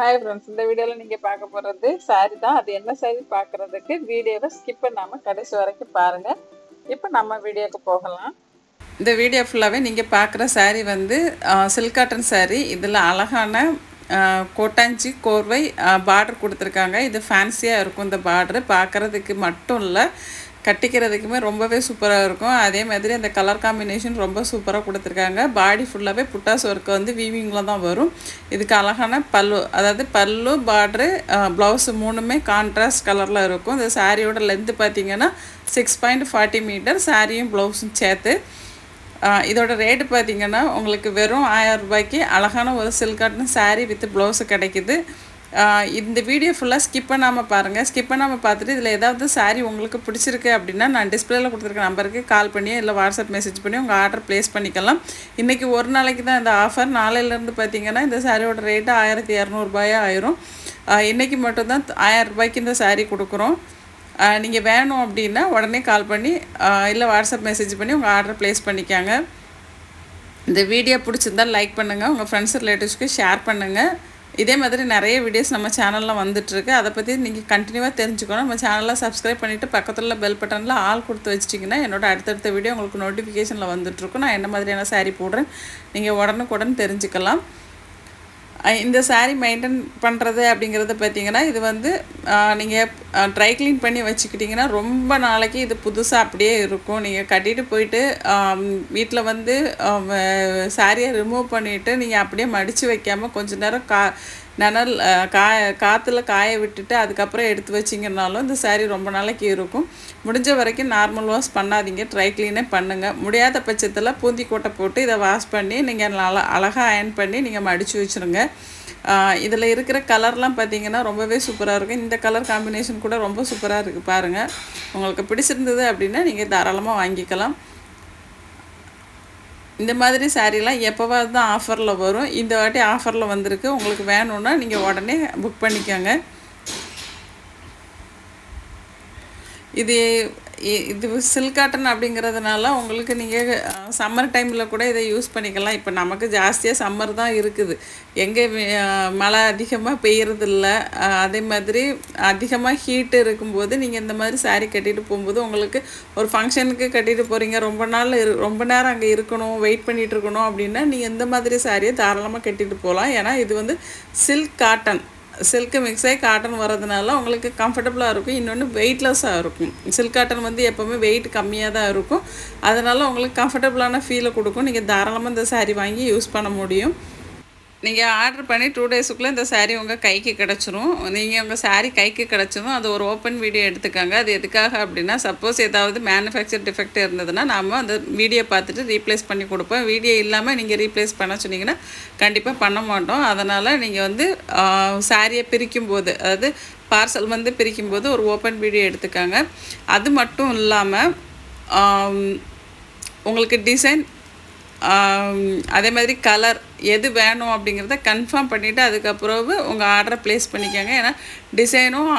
Hi friends இந்த வீடியோவில் நீங்கள் பார்க்க போகிறது சாரி தான். அது என்ன சாரி பார்க்குறதுக்கு வீடியோவை ஸ்கிப் பண்ணாமல் கடைசி வரைக்கும் பாருங்கள் இப்போ நம்ம வீடியோக்கு போகலாம். இந்த வீடியோ ஃபுல்லாகவே நீங்கள் பார்க்குற சாரி வந்து சில்க் காட்டன் சாரி இதில் அழகான கோட்டாஞ்சி கோர்வை பார்டர் கொடுத்துருக்காங்க. இது ஃபேன்சியாக இருக்கும் இந்த பார்டர் பார்க்குறதுக்கு மட்டும் இல்லை கட்டிக்கிறதுக்குமே ரொம்பவே சூப்பராக இருக்கும். அதே மாதிரி அந்த கலர் காம்பினேஷன் ரொம்ப சூப்பராக கொடுத்துருக்காங்க. பாடி ஃபுல்லாகவே புட்டாஸ் ஒர்க்கு வந்து வீவிங்கில் தான் வரும். இதுக்கு அழகான பல்லு அதாவது பல்லு பார்ட்ரு ப்ளவுஸு மூணுமே கான்ட்ராஸ்ட் கலரில் இருக்கும். இந்த சாரியோட லென்த்து பார்த்தீங்கன்னா சிக்ஸ் பாயிண்ட் ஃபார்ட்டி மீட்டர் சாரியும் ப்ளவுஸும் சேர்த்து இதோட ரேட்டு பார்த்தீங்கன்னா உங்களுக்கு வெறும் ஆயிரம் ரூபாய்க்கு அழகான ஒரு சில்க் காட்டன் வித் ப்ளவுஸு கிடைக்குது. இந்த வீடியோ ஃபுல்லாக ஸ்கிப் பண்ணாமல் பாருங்கள் ஸ்கிப் பண்ணாமல் பார்த்துட்டு இதில் ஏதாவது சாரீ உங்களுக்கு பிடிச்சிருக்கு அப்படின்னா நான் டிஸ்பிளேல கொடுத்துருக்க நம்பருக்கு கால் பண்ணி இல்லை வாட்ஸ்அப் மெசேஜ் பண்ணி உங்கள் ஆர்டர் ப்ளேஸ் பண்ணிக்கலாம். இன்றைக்கி ஒரு நாளைக்கு தான் இந்த ஆஃபர் நாளையிலேருந்து பார்த்தீங்கன்னா இந்த சாரியோட ரேட்டு ஆயிரத்தி இரநூறுபாயா ஆயிரும். இன்றைக்கி மட்டும்தான் ஆயிரரூபாய்க்கு இந்த சாரீ கொடுக்குறோம். நீங்கள் வேணும் அப்படின்னா உடனே கால் பண்ணி இல்லை வாட்ஸ்அப் மெசேஜ் பண்ணி உங்கள் ஆர்டர் ப்ளேஸ் பண்ணிக்காங்க. இந்த வீடியோ பிடிச்சிருந்தா லைக் பண்ணுங்கள் உங்கள் ஃப்ரெண்ட்ஸ் ரிலேட்டிவ்ஸ்க்கு ஷேர் பண்ணுங்கள் இதே மாதிரி நிறைய வீடியோஸ் நம்ம சேனலில் வந்துட்டுருக்கு. அதை பற்றி நீங்கள் கண்டினியூவாக தெரிஞ்சுக்கணும். நம்ம சேனலில் சப்ஸ்கிரைப் பண்ணிவிட்டு பக்கத்தில் பெல் பட்டனில் ஆள் கொடுத்து வச்சிட்டிங்கன்னா என்னோட அடுத்தடுத்த வீடியோ உங்களுக்கு நோட்டிஃபிகேஷனில் வந்துட்டுருக்கும். நான் என்ன மாதிரியான saree போடுறேன் நீங்கள் உடனுக்குடன் தெரிஞ்சுக்கலாம். இந்த சாரீ மெயின்டைன் பண்ணுறது அப்படிங்கிறத பார்த்தீங்கன்னா இது வந்து நீங்கள் ட்ரை க்ளீன் பண்ணி வச்சுக்கிட்டிங்கன்னா ரொம்ப நாளைக்கு இது புதுசாக அப்படியே இருக்கும். நீங்கள் கட்டிட்டு போயிட்டு வீட்டில் வந்து சாரியை ரிமூவ் பண்ணிவிட்டு நீங்கள் அப்படியே மடித்து வைக்காமல் கொஞ்ச நேரம் கா நிழல் கா காய காற்றுல காய விட்டுட்டு அதுக்கப்புறம் எடுத்து வச்சிங்கனாலும் இந்த சாரீ ரொம்ப நாளைக்கு இருக்கும். முடிஞ்ச வரைக்கும் நார்மல் வாஷ் பண்ணாதீங்க. ட்ரை க்ளீனே பண்ணுங்கள் முடியாத பட்சத்தில் பூந்தி கூட்டை போட்டு இதை வாஷ் பண்ணி நீங்கள் நல்லா அழகாக அயன் பண்ணி நீங்கள் மடித்து வச்சுருங்க. இதில் இருக்கிற கலர்லாம் பார்த்தீங்கன்னா ரொம்பவே சூப்பராக இருக்கும். இந்த கலர் காம்பினேஷன் கூட ரொம்ப சூப்பராக இருக்குது பாருங்கள் உங்களுக்கு பிடிச்சிருந்தது அப்படின்னா நீங்கள் தாராளமாக வாங்கிக்கலாம். இந்த மாதிரி சாரீலாம் எப்போவாது தான் ஆஃபரில் வரும். இந்த வாட்டி ஆஃபரில் வந்திருக்கு. உங்களுக்கு வேணும்னா நீங்கள் உடனே புக் பண்ணிக்கோங்க. இது இது சில்க் காட்டன் அப்படிங்கிறதுனால உங்களுக்கு நீங்கள் சம்மர் டைமில் கூட இதை யூஸ் பண்ணிக்கலாம். இப்போ நமக்கு ஜாஸ்தியாக சம்மர் தான் இருக்குது. எங்கே மழை அதிகமாக பெய்யறதில்ல. அதே மாதிரி அதிகமாக ஹீட் இருக்கும்போது நீங்கள் இந்த மாதிரி saree கட்டிட்டு போகும்போது உங்களுக்கு ஒரு ஃபங்க்ஷனுக்கு கட்டிட்டு போகிறீங்க ரொம்ப நாள் இரு ரொம்ப நேரம் அங்கே இருக்கணும் வெயிட் பண்ணிகிட்டு இருக்கணும் அப்படின்னா நீங்கள் இந்த மாதிரி சாரியை தாராளமாக கட்டிட்டு போகலாம் ஏன்னா இது வந்து சில்க் காட்டன். சில்க்கு மிக்ஸ் ஆகி காட்டன் வரதுனால உங்களுக்கு கம்ஃபர்டபுளாக இருக்கும். இன்னொன்று வெயிட்லெஸ்ஸாக இருக்கும். சில்க் காட்டன் வந்து எப்போவுமே வெயிட் கம்மியாக தான் இருக்கும். அதனால் உங்களுக்கு கம்ஃபர்டபுளான ஃபீலை கொடுக்கும். நீங்கள் தாராளமாக இந்த saree வாங்கி யூஸ் பண்ண முடியும். நீங்கள் ஆர்டர் பண்ணி டூ டேஸுக்குள்ளே இந்த சாரீ உங்கள் கைக்கு கிடச்சிரும். நீங்கள் உங்கள் சாரீ கைக்கு கிடச்சதும் அது ஒரு ஓப்பன் வீடியோ எடுத்துக்கோங்க. அது எதுக்காக அப்படின்னா சப்போஸ் ஏதாவது மேனுஃபேக்சர் டிஃபெக்ட் இருந்ததுன்னா நாம் அந்த வீடியோ பார்த்துட்டு ரீப்ளேஸ் பண்ணி கொடுப்போம். வீடியோ இல்லாமல் நீங்கள் ரீப்ளேஸ் பண்ண சொன்னீங்கன்னா கண்டிப்பாக பண்ண மாட்டோம். அதனால் நீங்கள் வந்து சாரியை பிரிக்கும் போது அதாவது பார்சல் வந்து பிரிக்கும் போது ஒரு ஓப்பன் வீடியோ எடுத்துக்காங்க. அது மட்டும் இல்லாமல் உங்களுக்கு டிசைன் அதே மாதிரி கலர் எது வேணும் அப்படிங்கிறத கன்ஃபார்ம் பண்ணிவிட்டு அதுக்கப்புறம் உங்கள் ஆர்டரை ப்ளேஸ் பண்ணிக்கோங்க. ஏன்னா டிசைனும்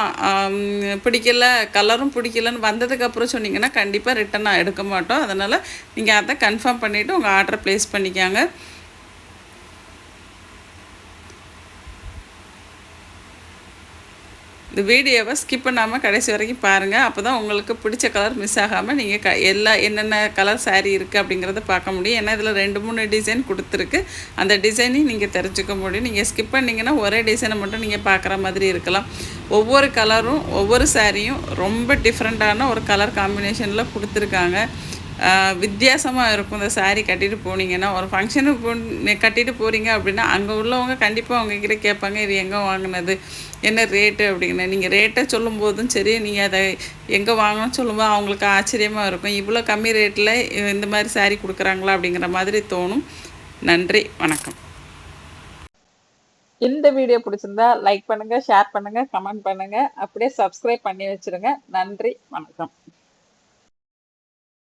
பிடிக்கல கலரும் பிடிக்கலன்னு வந்ததுக்கப்புறம் சொன்னீங்கன்னா கண்டிப்பாக ரிட்டன் எடுக்க மாட்டோம். அதனால் நீங்கள் அதை கன்ஃபார்ம் பண்ணிவிட்டு உங்கள் ஆர்டரை ப்ளேஸ் பண்ணிக்கோங்க. இந்த வீடியோவை ஸ்கிப் பண்ணாமல் கடைசி வரைக்கும் பாருங்கள் அப்போ தான் உங்களுக்கு பிடிச்ச கலர் மிஸ் ஆகாமல் நீங்கள் க எல்லா என்னென்ன கலர் சாரீ இருக்குது அப்படிங்கிறத பார்க்க முடியும். ஏன்னா இதில் ரெண்டு மூணு டிசைன் கொடுத்துருக்கு. அந்த டிசைனையும் நீங்கள் தெரிஞ்சுக்க முடியும். நீங்கள் ஸ்கிப் பண்ணிங்கன்னா ஒரே டிசைனை மட்டும் நீங்கள் பார்க்குற மாதிரி இருக்கலாம். ஒவ்வொரு கலரும் ஒவ்வொரு சாரியும் ரொம்ப டிஃப்ரெண்ட்டான ஒரு கலர் காம்பினேஷனில் கொடுத்துருக்காங்க. வித்தியாசமாக இருக்கும். இந்த சாரீ கட்டிட்டு போனீங்கன்னா ஒரு ஃபங்க்ஷனுக்கு போ கட்டிட்டு போகிறீங்க அப்படின்னா அங்கே உள்ளவங்க கண்டிப்பாக அவங்கக்கிட்ட கேட்பாங்க இது எங்கே வாங்கினது? என்ன ரேட்டு அப்படிங்கிற நீங்கள் ரேட்டை சொல்லும்போதும் சரி நீங்கள் அதை எங்கே வாங்கணும்னு சொல்லும்போது அவங்களுக்கு ஆச்சரியமாக இருக்கும். இவ்வளோ கம்மி ரேட்டில் இந்த மாதிரி சாரீ கொடுக்குறாங்களா அப்படிங்கிற மாதிரி தோணும். நன்றி வணக்கம். இந்த வீடியோ பிடிச்சிருந்தா லைக் பண்ணுங்கள் ஷேர் பண்ணுங்கள் கமெண்ட் பண்ணுங்கள் அப்படியே சப்ஸ்கிரைப் பண்ணி வச்சுருங்க. நன்றி வணக்கம்.